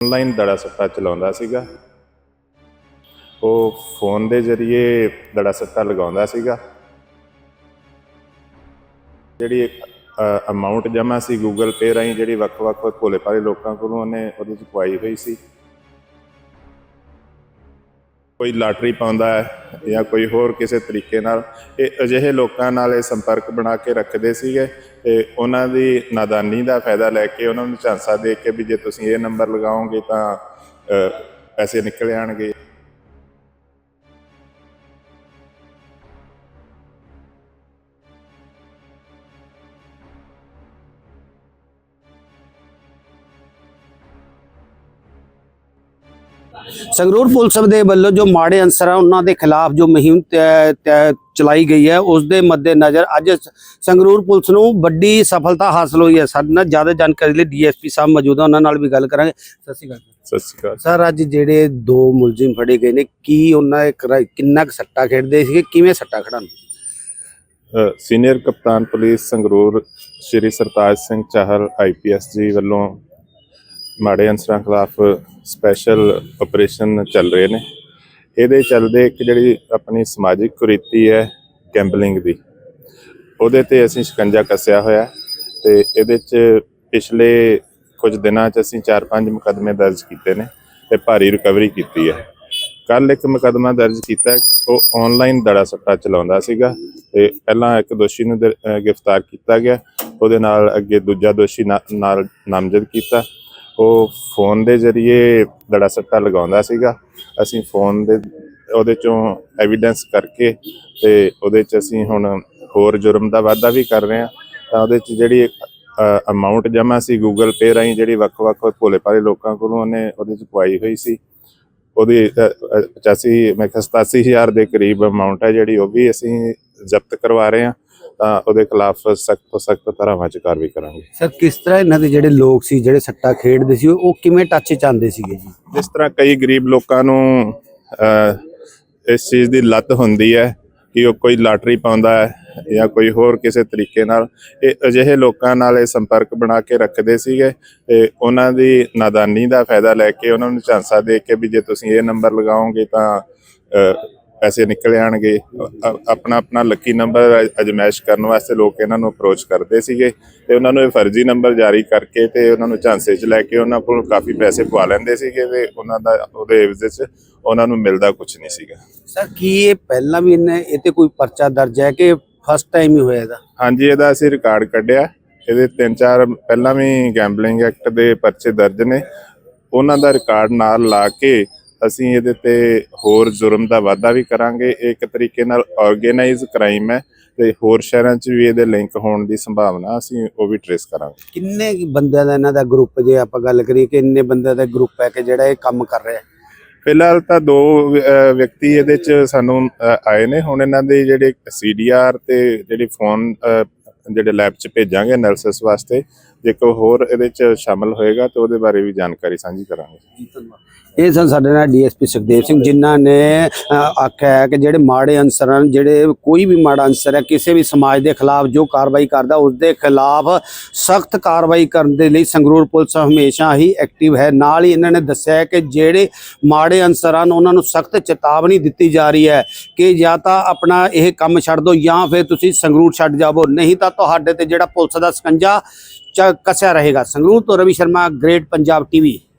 Online ਦੜਾ ਸੱਟਾ ਚਲਾਉਂਦਾ ਸੀਗਾ। ਉਹ ਫੋਨ ਦੇ ਜ਼ਰੀਏ ਦੜਾ ਸੱਟਾ ਲਗਾਉਂਦਾ ਸੀਗਾ। ਜਿਹੜੀ ਅਮਾਉਂਟ ਜਮ੍ਹਾਂ ਸੀ ਗੂਗਲ ਪੇ ਰਾਹੀਂ, ਜਿਹੜੀ ਵੱਖ-ਵੱਖ ਭੋਲੇ ਭਾਲੇ ਲੋਕਾਂ ਕੋਲੋਂ ਉਹਨੇ ਉਹਦੇ ਚ ਪਵਾਈ ਹੋਈ ਸੀ। ਕੋਈ ਲਾਟਰੀ ਪਾਉਂਦਾ ਹੈ ਜਾਂ ਕੋਈ ਹੋਰ ਕਿਸੇ ਤਰੀਕੇ ਨਾਲ, ਇਹ ਅਜਿਹੇ ਲੋਕਾਂ ਨਾਲ ਇਹ ਸੰਪਰਕ ਬਣਾ ਕੇ ਰੱਖਦੇ ਸੀਗੇ ਤੇ ਉਹਨਾਂ ਦੀ ਨਾਦਾਨੀ ਦਾ ਫਾਇਦਾ ਲੈ ਕੇ ਉਹਨਾਂ ਨੂੰ ਝਾਂਸਾ ਦੇ ਕੇ ਵੀ ਜੇ ਤੁਸੀਂ ਇਹ ਨੰਬਰ ਲਗਾਓਗੇ ਤਾਂ ਪੈਸੇ ਨਿਕਲ ਆਣਗੇ ਸੰਗਰੂਰ ਪੁਲਿਸ ਦੇ ਵੱਲੋਂ ਜੋ ਮਾੜੇ ਅਨਸਰ ਆ ਉਹਨਾਂ ਦੇ ਖਿਲਾਫ ਜੋ ਮੁਹਿੰਮ ਚਲਾਈ ਗਈ ਹੈ ਉਸ ਦੇ ਮੱਦੇਨਜ਼ਰ ਅੱਜ ਸੰਗਰੂਰ ਪੁਲਿਸ ਨੂੰ ਵੱਡੀ ਸਫਲਤਾ ਹਾਸਲ ਹੋਈ ਹੈ। ਸਾਡੇ ਨਾਲ ਜ਼ਿਆਦਾ ਜਾਣਕਾਰੀ ਲਈ ਡੀਐਸਪੀ ਸਾਹਿਬ ਮੌਜੂਦ ਆ ਉਹਨਾਂ ਨਾਲ ਵੀ ਗੱਲ ਕਰਾਂਗੇ। ਸਤਿ ਸ਼੍ਰੀ ਅਕਾਲ ਸਤਿ ਸ਼੍ਰੀ ਅਕਾਲ ਸਰ ਅੱਜ ਜਿਹੜੇ ਦੋ ਮੁਲਜ਼ਮ ਫੜੇ ਗਏ ਨੇ ਕੀ ਉਹਨਾਂ ਕਿੰਨਾ ਕੁ ਸੱਟਾ ਖੇਡਦੇ ਸੀਗੇ? ਕਿਵੇਂ ਸੱਟਾ ਖੜਾਉਂਦੇ? ਸੀਨੀਅਰ ਕਪਤਾਨ ਪੁਲਿਸ ਸੰਗਰੂਰ ਸ਼੍ਰੀ ਸਰਤਾਜ ਸਿੰਘ ਚਾਹਲ ਆਈਪੀਐਸ ਜੀ ਵੱਲੋਂ ਮਾੜੇ ਅਨਸਰਾਂ ਖਿਲਾਫ ਸਪੈਸ਼ਲ ਆਪਰੇਸ਼ਨ ਚੱਲ ਰਹੇ ਨੇ। ਇਹਦੇ ਚੱਲਦੇ ਇੱਕ ਜਿਹੜੀ ਆਪਣੀ ਸਮਾਜਿਕ ਕੁਰੀਤੀ ਹੈ ਗੈਂਬਲਿੰਗ ਦੀ, ਉਹਦੇ ਤੇ ਅਸੀਂ ਸ਼ਿਕੰਜਾ ਕੱਸਿਆ ਹੋਇਆ ਹੈ ਤੇ ਇਹਦੇ ਚ ਪਿਛਲੇ ਕੁਝ ਦਿਨਾਂ ਚ ਅਸੀਂ 4-5 ਮੁਕੱਦਮੇ ਦਰਜ ਕੀਤੇ ਨੇ ਤੇ ਭਾਰੀ ਰਿਕਵਰੀ ਕੀਤੀ ਹੈ। ਕੱਲ ਇੱਕ ਮੁਕੱਦਮਾ ਦਰਜ ਕੀਤਾ, ਉਹ ਆਨਲਾਈਨ ਦੜਾ ਸੱਟਾ ਚਲਾਉਂਦਾ ਸੀਗਾ ਤੇ ਪਹਿਲਾਂ ਇੱਕ ਦੋਸ਼ੀ ਨੂੰ ਦਰ- ਗ੍ਰਿਫਤਾਰ ਕੀਤਾ ਗਿਆ, ਉਹਦੇ ਨਾਲ ਅੱਗੇ ਦੂਜਾ ਦੋਸ਼ੀ ਨਾ- ਨਾਲ ਨਾਮਜ਼ਦ ਕੀਤਾ। ਉਹ ਫੋਨ ਦੇ ਜ਼ਰੀਏ ਦੜਾ ਸੱਟਾ ਲਗਾਉਂਦਾ ਸੀਗਾ। ਅਸੀਂ ਫੋਨ ਦੇ ਉਹਦੇ ਚੋਂ ਐਵੀਡੈਂਸ ਕਰਕੇ ਤੇ ਉਹਦੇ ਚ ਅਸੀਂ ਹੁਣ ਹੋਰ ਜੁਰਮ ਦਾ ਵਾਅਦਾ ਵੀ ਕਰ ਰਹੇ ਹਾਂ। ਤਾਂ ਉਹਦੇ ਚ ਜਿਹੜੀ ਅਮਾਉਂਟ ਜਮ੍ਹਾਂ ਸੀ ਗੂਗਲ ਪੇ ਰਾਹੀਂ ਜਿਹੜੀ ਵੱਖ-ਵੱਖ ਭੋਲੇ ਭਾਲੇ ਲੋਕਾਂ ਕੋਲੋਂ ਉਹਨੇ ਉਹਦੇ ਚ ਪਵਾਈ ਹੋਈ ਸੀ। ਉਹਦੀ ਅ, 85 ਮੈਂ ਕਿਹਾ 87000 ਦੇ ਕਰੀਬ ਅਮਾਉਂਟ ਹੈ ਜਿਹੜੀ ਉਹ ਵੀ ਅਸੀਂ ਜ਼ਬਤ ਕਰਵਾ ਰਹੇ ਹਾਂ। ਤਾਂ ਉਹਦੇ ਖਿਲਾਫ ਸਖਤ ਤੋਂ ਸਖਤ ਧਾਰਾਵਾਂ ਚ ਕਾਰਵਾਈ ਕਰਾਂਗੇ। ਸਰ ਕਿਸ ਤਰ੍ਹਾਂ ਇਹਨਾਂ ਦੇ ਜਿਹੜੇ ਲੋਕ ਸੀ ਜਿਹੜੇ ਸੱਟਾ ਖੇਡਦੇ ਸੀ ਉਹ ਕਿਵੇਂ ਟੱਚ ਚ ਆਉਂਦੇ ਸੀਗੇ ਜੀ? ਜਿਸ ਤਰ੍ਹਾਂ ਕਈ ਗਰੀਬ ਲੋਕਾਂ ਨੂੰ ਇਸ ਚੀਜ਼ ਦੀ ਲੱਤ ਹੁੰਦੀ ਹੈ ਕਿ ਉਹ ਕੋਈ ਲਾਟਰੀ ਪਾਉਂਦਾ ਹੈ ਜਾਂ ਕੋਈ ਹੋਰ ਕਿਸੇ ਤਰੀਕੇ ਨਾਲ। ਇਹ ਅਜਿਹੇ ਲੋਕਾਂ ਨਾਲ ਇਹ ਸੰਪਰਕ ਬਣਾ ਕੇ ਰੱਖਦੇ ਸੀਗੇ ਤੇ ਉਹਨਾਂ ਦੀ ਨਾਦਾਨੀ ਦਾ ਫਾਇਦਾ ਲੈ ਕੇ ਉਹਨਾਂ ਨੂੰ ਝਾਂਸਾ ਦੇ ਕੇ ਵੀ ਜੇ ਤੁਸੀਂ ਇਹ ਨੰਬਰ ਲਗਾਓਗੇ ਤਾਂ ਪੈਸੇ ਨਿਕਲ ਆਣਗੇ। ਆਪਣਾ ਆਪਣਾ ਲੱਕੀ ਨੰਬਰ ਅਜਮਾਇਸ਼ ਕਰਨ ਵਾਸਤੇ ਲੋਕ ਇਹਨਾਂ ਨੂੰ ਅਪਰੋਚ ਕਰਦੇ ਸੀਗੇ ਤੇ ਉਹਨਾਂ ਨੂੰ ਇਹ ਫਰਜ਼ੀ ਨੰਬਰ ਜਾਰੀ ਕਰਕੇ ਤੇ ਉਹਨਾਂ ਨੂੰ ਝਾਂਸੇ 'ਚ ਲੈ ਕੇ ਉਹਨਾਂ ਕੋਲ ਕਾਫੀ ਪੈਸੇ ਪਵਾ ਲੈਂਦੇ ਸੀਗੇ ਤੇ ਉਹਨਾਂ ਦਾ ਉਹਦੇ ਇਵਜ਼ 'ਚ ਉਹਨਾਂ ਨੂੰ ਮਿਲਦਾ ਕੁਝ ਨਹੀਂ ਸੀਗਾ। ਸਰ ਕੀ ਇਹ ਪਹਿਲਾਂ ਵੀ ਇਹਨੇ ਇਹ ਤੇ ਕੋਈ ਪਰਚਾ ਦਰਜ ਹੈ ਕਿ ਫਸਟ ਟਾਈਮ ਹੀ ਹੋਇਆ ਇਹਦਾ? ਹਾਂਜੀ ਇਹਦਾ ਅਸੀਂ ਰਿਕਾਰਡ ਕੱਢਿਆ। ਇਹਦੇ ਤਿੰਨ ਚਾਰ ਪਹਿਲਾਂ ਵੀ ਗੈਂਬਲਿੰਗ ਐਕਟ ਦੇ ਪਰਚੇ ਦਰਜ ਨੇ। ਉਹਨਾਂ ਦਾ ਰਿਕਾਰਡ ਨਾਲ ਲਾ ਕੇ ਅਸੀਂ ਇਹਦੇ ਤੇ ਹੋਰ ਜੁਰਮ ਦਾ ਵਾਅਦਾ ਵੀ ਕਰਾਂਗੇ। ਇੱਕ ਤਰੀਕੇ ਨਾਲ ਆਰਗੇਨਾਈਜ਼ ਕ੍ਰਾਈਮ ਹੈ ਤੇ ਹੋਰ ਸ਼ਹਿਰਾਂ 'ਚ ਵੀ ਇਹਦੇ ਲਿੰਕ ਹੋਣ ਦੀ ਸੰਭਾਵਨਾ ਅਸੀਂ ਉਹ ਵੀ ਟ੍ਰੇਸ ਕਰਾਂਗੇ। ਕਿੰਨੇ ਬੰਦਿਆਂ ਦਾ ਇਹਨਾਂ ਦਾ ਗਰੁੱਪ ਜੇ ਆਪਾਂ ਗੱਲ ਕਰੀਏ ਕਿ ਇੰਨੇ ਬੰਦਿਆਂ ਦਾ ਗਰੁੱਪ ਹੈ ਕਿ ਜਿਹੜਾ ਇਹ ਕੰਮ ਕਰ ਰਿਹਾ ਫਿਲਹਾਲ ਤਾਂ ਦੋ ਵਿਅਕਤੀ ਇਹਦੇ 'ਚ ਸਾਨੂੰ ਆਏ ਨੇ। ਹੁਣ ਇਹਨਾਂ ਦੇ ਜਿਹੜੇ ਸੀਡੀਆਰ ਤੇ ਜਿਹੜੀ ਫੋਨ ਜਿਹੜੇ ਲੈਬ 'ਚ ਭੇਜਾਂਗੇ ਐਨਾਲਿਸਿਸ ਵਾਸਤੇ ਜੇ ਕੋਈ ਹੋਰ ਇਹਦੇ 'ਚ ਸ਼ਾਮਲ ਹੋਏਗਾ ਤਾਂ ਉਹਦੇ ਬਾਰੇ ਵੀ ਜਾਣਕਾਰੀ ਸਾਂਝੀ ਕਰਾਂਗੇ। ਇਹ ਸਨ ਸਾਡੇ ਨਾਲ ਡੀਐਸਪੀ ਸੁਖਦੇਵ ਸਿੰਘ ਜਿਨ੍ਹਾਂ ਨੇ ਆਖਿਆ ਹੈ ਕਿ ਜਿਹੜੇ ਮਾੜੇ ਅਨਸਰ ਹਨ ਜਿਹੜੇ ਕੋਈ ਵੀ ਮਾੜਾ ਅਨਸਰ ਹੈ ਕਿਸੇ ਵੀ ਸਮਾਜ ਦੇ ਖਿਲਾਫ ਜੋ ਕਾਰਵਾਈ ਕਰਦਾ ਉਸ ਦੇ ਖਿਲਾਫ ਸਖਤ ਕਾਰਵਾਈ ਕਰਨ ਦੇ ਲਈ ਸੰਗਰੂਰ ਪੁਲਿਸ ਹਮੇਸ਼ਾ ਹੀ ਐਕਟਿਵ ਹੈ। ਨਾਲ ਹੀ ਇਹਨਾਂ ਨੇ ਦੱਸਿਆ ਹੈ ਕਿ ਜਿਹੜੇ ਮਾੜੇ ਅਨਸਰ ਹਨ ਉਹਨਾਂ ਨੂੰ ਸਖਤ ਚੇਤਾਵਨੀ ਦਿੱਤੀ ਜਾ ਰਹੀ ਹੈ ਕਿ ਜਾਂ ਤਾਂ ਆਪਣਾ ਇਹ ਕੰਮ ਛੱਡ ਦਿਓ ਜਾਂ ਫਿਰ ਤੁਸੀਂ ਸੰਗਰੂਰ ਛੱਡ ਜਾਵੋ। ਨਹੀਂ ਤਾਂ ਤੁਹਾਡੇ ਤੇ ਜਿਹੜਾ ਪੁਲਿਸ ਦਾ ਸਕੰਜਾ ਕਸਿਆ ਰਹੇਗਾ। ਸੰਗਰੂਰ ਤੋਂ ਰਵੀ ਸ਼ਰਮਾ ਗ੍ਰੇਟ ਪੰਜਾਬ ਟੀਵੀ।